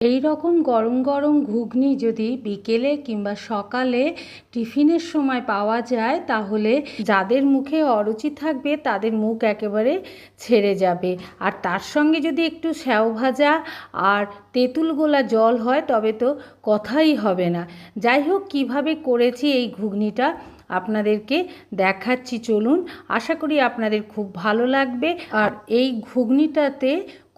এই রকম গরম গরম ঘুগনি যদি বিকেলে কিংবা সকালে টিফিনের সময় পাওয়া যায়, তাহলে যাদের মুখে অরুচি থাকবে, তাদের মুখ একেবারে ছেড়ে যাবে। আর তার সঙ্গে যদি একটু স্যাও ভাজা আর তেঁতুল গোলা জল হয়, তবে তো কথাই হবে না। যাই হোক, কীভাবে করেছি এই ঘুগনিটা আপনাদেরকে দেখাচ্ছি। চলুন, আশা করি আপনাদের খুব ভালো লাগবে। আর এই ঘুগনিটাতে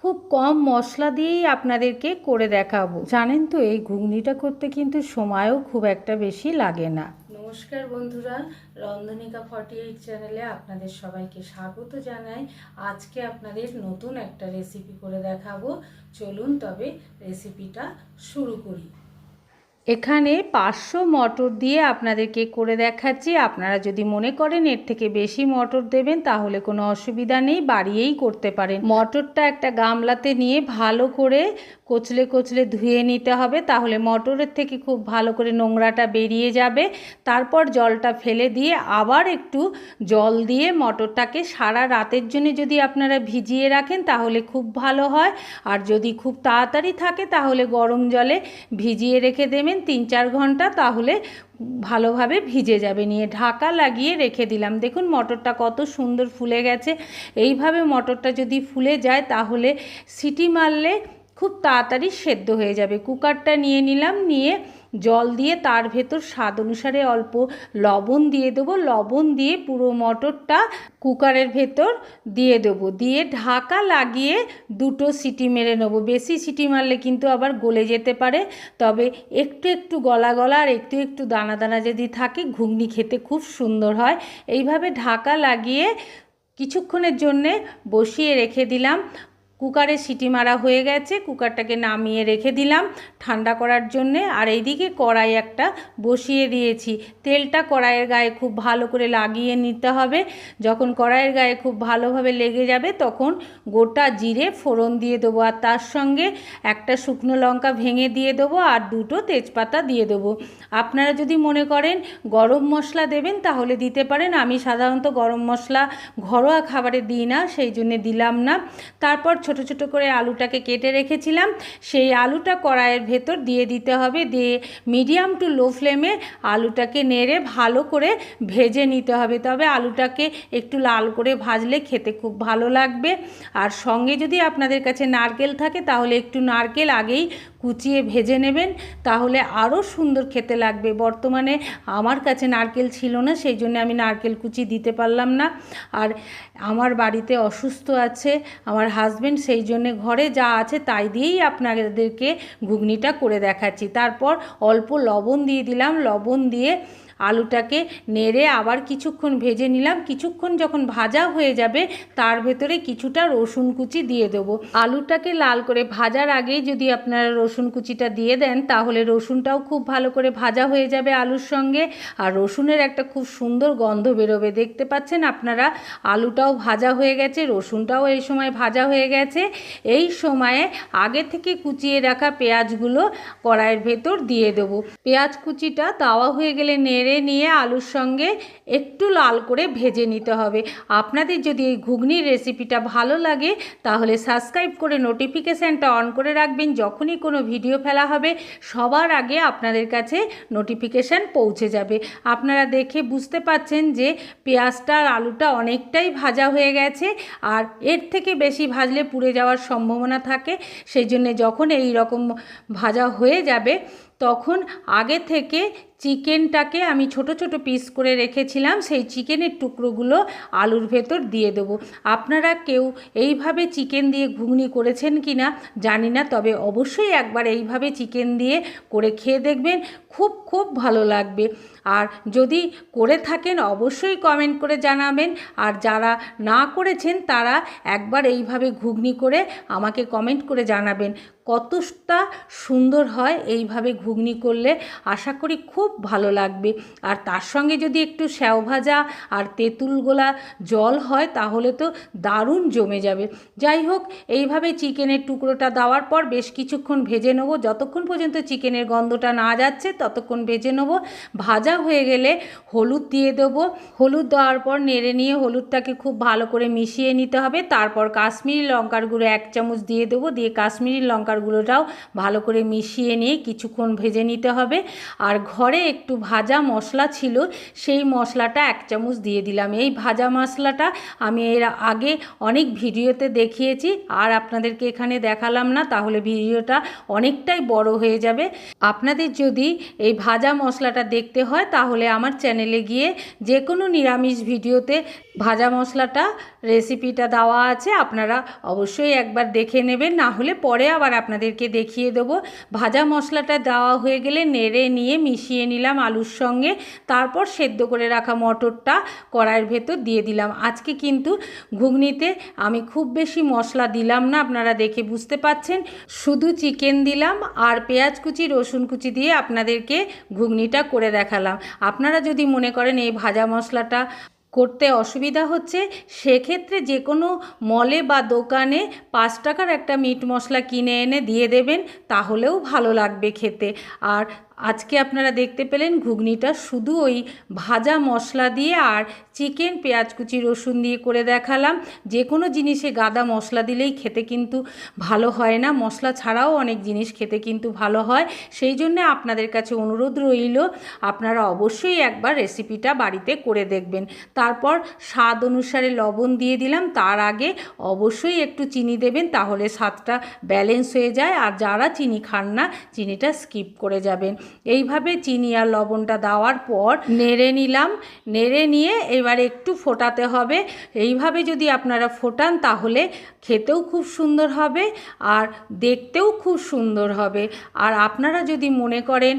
খুব কম মশলা দিয়েই আপনাদেরকে করে দেখাবো। জানেন তো, এই ঘুগনিটা করতে কিন্তু সময়ও খুব একটা বেশি লাগে না। নমস্কার বন্ধুরা, রন্ধনিকা ফর্টি এইট চ্যানেলে আপনাদের সবাইকে স্বাগত জানাই। আজকে আপনাদের নতুন একটা রেসিপি করে দেখাবো। চলুন তবে রেসিপিটা শুরু করি। এখানে পাঁচশো মটর দিয়ে আপনাদেরকে করে দেখাচ্ছি। আপনারা যদি মনে করেন এর থেকে বেশি মটর দেবেন, তাহলে কোনো অসুবিধা নেই, বাড়িয়েই করতে পারেন। মটরটা একটা গামলাতে নিয়ে ভালো করে কচলে কচলে ধুয়ে নিতে হবে, তাহলে মটরের থেকে খুব ভালো করে নোংরাটা বেরিয়ে যাবে। তারপর জলটা ফেলে দিয়ে আবার একটু জল দিয়ে মটরটাকে সারা রাতের জন্য যদি আপনারা ভিজিয়ে রাখেন, তাহলে খুব ভালো হয়। আর যদি খুব তাড়াতাড়ি থাকে, তাহলে গরম জলে ভিজিয়ে রেখে দেবেন। তিন চার ঘণ্টা, তাহলে ভালোভাবে ভিজে যাবে। নিয়ে ঢাকা লাগিয়ে রেখে দিলাম। দেখুন মটরটা কত সুন্দর ফুলে গেছে। এইভাবে মটরটা যদি ফুলে যায়, তাহলে সিটি মারলে খুব তাড়াতাড়ি সেদ্ধ হয়ে যাবে। কুকারটা নিয়ে নিলাম, নিয়ে জল দিয়ে তার ভেতর স্বাদ অনুসারে অল্প লবণ দিয়ে দেবো। লবণ দিয়ে পুরো মটরটা কুকারের ভেতর দিয়ে দেবো। দিয়ে ঢাকা লাগিয়ে দুটো সিটি মেরে নেব। বেশি সিটি মারলে কিন্তু আবার গলে যেতে পারে। তবে একটু একটু গলা গলা আর একটু একটু দানা দানা যদি থাকে, ঘুগনি খেতে খুব সুন্দর হয়। এইভাবে ঢাকা লাগিয়ে কিছুক্ষণের জন্যে বসিয়ে রেখে দিলাম। কুকারে সিটি মারা হয়ে গেছে, কুকারটাকে নামিয়ে রেখে দিলাম ঠান্ডা করার জন্যে। আর এইদিকে কড়াই একটা বসিয়ে দিয়েছি। তেলটা কড়াইয়ের গায়ে খুব ভালো করে লাগিয়ে নিতে হবে। যখন কড়াইয়ের গায়ে খুব ভালোভাবে লেগে যাবে তখন গোটা জিরে ফোড়ন দিয়ে দেবো। আর তার সঙ্গে একটা শুকনো লঙ্কা ভেঙে দিয়ে দেবো আর দুটো তেজপাতা দিয়ে দেবো। আপনারা যদি মনে করেন গরম মশলা দেবেন তাহলে দিতে পারেন। আমি সাধারণত গরম মশলা ঘরোয়া খাবারে দিই না, সেই জন্যে দিলাম না। তারপর ছোট ছোট করে আলুটাকে কেটে রেখেছিলাম। সেই আলুটা কড়াইয়ের ভেতর দিয়ে দিতে হবে। দিয়ে মিডিয়াম টু লো ফ্লেমে আলুটাকে নেড়ে ভালো করে ভেজে নিতে হবে। তবে আলুটাকে একটু লাল করে ভাজলে খেতে খুব ভালো লাগবে। আর সঙ্গে যদি আপনাদের কাছে নারকেল থাকে, তাহলে একটু নারকেল আগেই কুচিয়ে ভেজে নেবেন, তাহলে আরও সুন্দর খেতে লাগবে। বর্তমানে আমার কাছে নারকেল ছিল না, সেই জন্য আমি নারকেল কুচি দিতে পারলাম না। আর আমার বাড়িতে অসুস্থ আছে, আমার হাজব্যান্ড সেই জন্য ঘরে যা আছে তাই দিয়েই আপনাদেরকে ঘুগনিটা করে দেখাচ্ছি। তারপর অল্প লবণ দিয়ে দিলাম, লবণ দিয়ে আলুটাকে নেড়ে আবার কিছুক্ষণ ভেজে নিলাম। কিছুক্ষণ যখন ভাজা হয়ে যাবে, তার ভেতরে কিছুটা রসুন কুচি দিয়ে দেবো। আলুটাকে লাল করে ভাজার আগেই যদি আপনারা রসুন কুচিটা দিয়ে দেন, তাহলে রসুনটাও খুব ভালো করে ভাজা হয়ে যাবে আলুর সঙ্গে। আর রসুনের একটা খুব সুন্দর গন্ধ বেরোবে। দেখতে পাচ্ছেন আপনারা, আলুটাও ভাজা হয়ে গেছে, রসুনটাও এই সময় ভাজা হয়ে গেছে। এই সময়ে আগে থেকে কুচিয়ে রাখা পেঁয়াজগুলো কড়াইয়ের ভেতর দিয়ে দেবো। পেঁয়াজ কুচিটা তাওয়া হয়ে গেলে নেড়ে নেড়ে নিয়ে আলুর সঙ্গে একটু লাল করে ভেজে নিতে হবে। আপনাদের যদি এই ঘুগনির রেসিপিটা ভালো লাগে, তাহলে সাবস্ক্রাইব করে নোটিফিকেশানটা অন করে রাখবেন। যখনই কোনো ভিডিও ফেলা হবে, সবার আগে আপনাদের কাছে নোটিফিকেশান পৌঁছে যাবে। আপনারা দেখে বুঝতে পাচ্ছেন যে পেঁয়াজটা আর আলুটা অনেকটাই ভাজা হয়ে গেছে, আর এর থেকে বেশি ভাজলে পুড়ে যাওয়ার সম্ভাবনা থাকে। সেই জন্যে যখন এই রকম ভাজা হয়ে যাবে, তখন আগে থেকে চিকেনটাকে আমি ছোট ছোট পিস করে রেখেছিলাম, সেই চিকেনের টুকরোগুলো আলুর ভেতর দিয়ে দেবো। আপনারা কেউ এইভাবে চিকেন দিয়ে ঘুগনি করেছেন কি না জানি না, তবে অবশ্যই একবার এইভাবে চিকেন দিয়ে করে খেয়ে দেখবেন, খুব খুব ভালো লাগবে। আর যদি করে থাকেন, অবশ্যই কমেন্ট করে জানাবেন। আর যারা না করেছেন, তারা একবার এইভাবে ঘুগনি করে আমাকে কমেন্ট করে জানাবেন। কতটা সুন্দর হয় এইভাবে ঘুগনি করলে। আশা করি খুব ভালো লাগবে। আর তার সঙ্গে যদি একটু স্যাও ভাজা আর তেঁতুল গোলা জল হয়, তাহলে তো দারুণ জমে যাবে। যাই হোক, এইভাবে চিকেনের টুকরোটা দেওয়ার পর বেশ কিছুক্ষণ ভেজে নেব। যতক্ষণ পর্যন্ত চিকেনের গন্ধটা না যাচ্ছে, ততক্ষণ ভেজে নেব। ভাজা হয়ে গেলে হলুদ দিয়ে দেবো। হলুদ দেওয়ার পর নেড়ে নিয়ে হলুদটাকে খুব ভালো করে মিশিয়ে নিতে হবে। তারপর কাশ্মীরি লঙ্কার গুঁড়ো এক চামচ দিয়ে দেবো। দিয়ে কাশ্মীরি লঙ্কার গুঁড়োটাও ভালো করে মিশিয়ে নিয়ে কিছুক্ষণ ভেজে নিতে হবে। আর ঘরে একটু ভাজা মশলা ছিল, সেই মশলাটা এক চামচ দিয়ে দিলাম। এই ভাজা মশলাটা আমি এর আগে অনেক ভিডিওতে দেখিয়েছি, আর আপনাদেরকে এখানে দেখালাম না, তাহলে ভিডিওটা অনেকটাই বড় হয়ে যাবে। আপনাদের যদি এই ভাজা মশলাটা দেখতে হয়, তাহলে আমার চ্যানেলে গিয়ে যে কোনো নিরামিষ ভিডিওতে ভাজা মশলাটা, রেসিপিটা দেওয়া আছে, আপনারা অবশ্যই একবার দেখে নেবেন। না হলে পরে আবার আপনাদেরকে দেখিয়ে দেবো। ভাজা মশলাটা দেওয়া হয়ে গেলে নেড়ে নিয়ে মিশিয়ে নিলাম আলুর সঙ্গে। তারপর সেদ্ধ করে রাখা মটরটা কড়াইয়ের ভেতর দিয়ে দিলাম। আজকে কিন্তু ঘুগনিতে আমি খুব বেশি মশলা দিলাম না, আপনারা দেখে বুঝতে পাচ্ছেন। শুধু চিকেন দিলাম আর পেঁয়াজ কুচি, রসুন কুচি দিয়ে আপনাদেরকে ঘুগনিটা করে দেখালাম। আপনারা যদি মনে করেন এই ভাজা মশলাটা করতে অসুবিধা হচ্ছে, সেক্ষেত্রে যে কোনো মলে বা দোকানে পাঁচ টাকার একটা মিট মশলা কিনে এনে দিয়ে দেবেন, তাহলেও ভালো লাগবে খেতে। আর আজকে আপনারা দেখতে পেলেন ঘুগনিটা শুধু ওই ভাজা মশলা দিয়ে আর চিকেন, পেঁয়াজ কুচি, রসুন দিয়ে করে দেখালাম। যে কোনো জিনিসে গাদা মশলা দিলেই খেতে কিন্তু ভালো হয় না। মশলা ছাড়াও অনেক জিনিস খেতে কিন্তু ভালো হয়। সেই জন্য আপনাদের কাছে অনুরোধ রইল, আপনারা অবশ্যই একবার রেসিপিটা বাড়িতে করে দেখবেন। তারপর স্বাদ অনুসারে লবণ দিয়ে দিলাম। তার আগে অবশ্যই একটু চিনি দেবেন, তাহলে স্বাদটা ব্যালেন্স হয়ে যায়। আর যারা চিনি খান না, চিনিটা স্কিপ করে যাবেন। এইভাবে চিনি আর লবণটা দেওয়ার পর নেড়ে নিলাম। নেড়ে নিয়ে এবার একটু ফোটাতে হবে। এইভাবে যদি আপনারা ফোটান তাহলে খেতেও খুব সুন্দর হবে আর দেখতেও খুব সুন্দর হবে। আর আপনারা যদি মনে করেন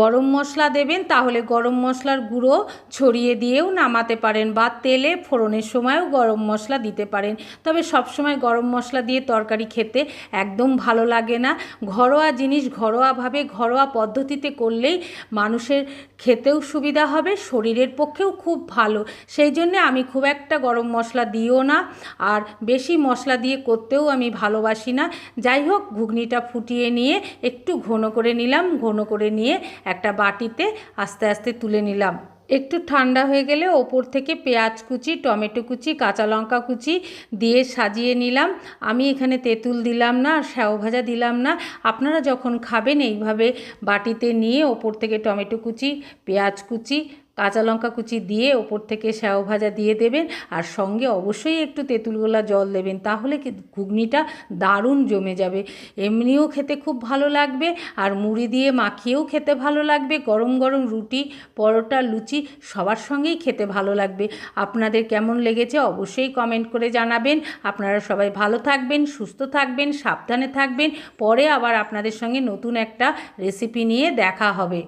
গরম মশলা দেবেন, তাহলে গরম মশলার গুঁড়ো ছড়িয়ে দিয়েও নামাতে পারেন বা তেলে ফোড়নের সময়ও গরম মশলা দিতে পারেন। তবে সব সময় গরম মশলা দিয়ে তরকারি খেতে একদম ভালো লাগে না। ঘরোয়া জিনিস ঘরোয়াভাবে, ঘরোয়া পদ্ধতিতে করলেই মানুষের খেতেও সুবিধা হবে, শরীরের পক্ষেও খুব ভালো। সেই জন্যে আমি খুব একটা গরম মশলা দিও না, আর বেশি মশলা দিয়ে করতেও আমি ভালোবাসি না। যাই হোক, ঘুগনিটা ফুটিয়ে নিয়ে একটু ঘন করে নিলাম, ঘন করে নিয়ে একটা বাটিতে আস্তে আস্তে তুলে নিলাম। একটু ঠান্ডা হয়ে গেলে ওপর থেকে পেঁয়াজ কুচি, টমেটো কুচি, কাঁচা লঙ্কা কুচি দিয়ে সাজিয়ে নিলাম। আমি এখানে তেঁতুল দিলাম না আর শ্যাও ভাজা দিলাম না। আপনারা যখন খাবেন এইভাবে বাটিতে নিয়ে ওপর থেকে টমেটো কুচি, পেঁয়াজ কুচি কাঁচা লঙ্কা কুচি দিয়ে ওপর থেকে স্যাও ভাজা দিয়ে দেবেন আর সঙ্গে অবশ্যই একটু তেঁতুলগোলা জল দেবেন, তাহলে ঘুগনিটা দারুণ জমে যাবে। এমনিও খেতে খুব ভালো লাগবে আর মুড়ি দিয়ে মাখিয়েও খেতে ভালো লাগবে, গরম গরম রুটি, পরোটা, লুচি সবার সঙ্গেই খেতে ভালো লাগবে। আপনাদের কেমন লেগেছে অবশ্যই কমেন্ট করে জানাবেন। আপনারা সবাই ভালো থাকবেন, সুস্থ থাকবেন, সাবধানে থাকবেন। পরে আবার আপনাদের সঙ্গে নতুন একটা রেসিপি নিয়ে দেখা হবে।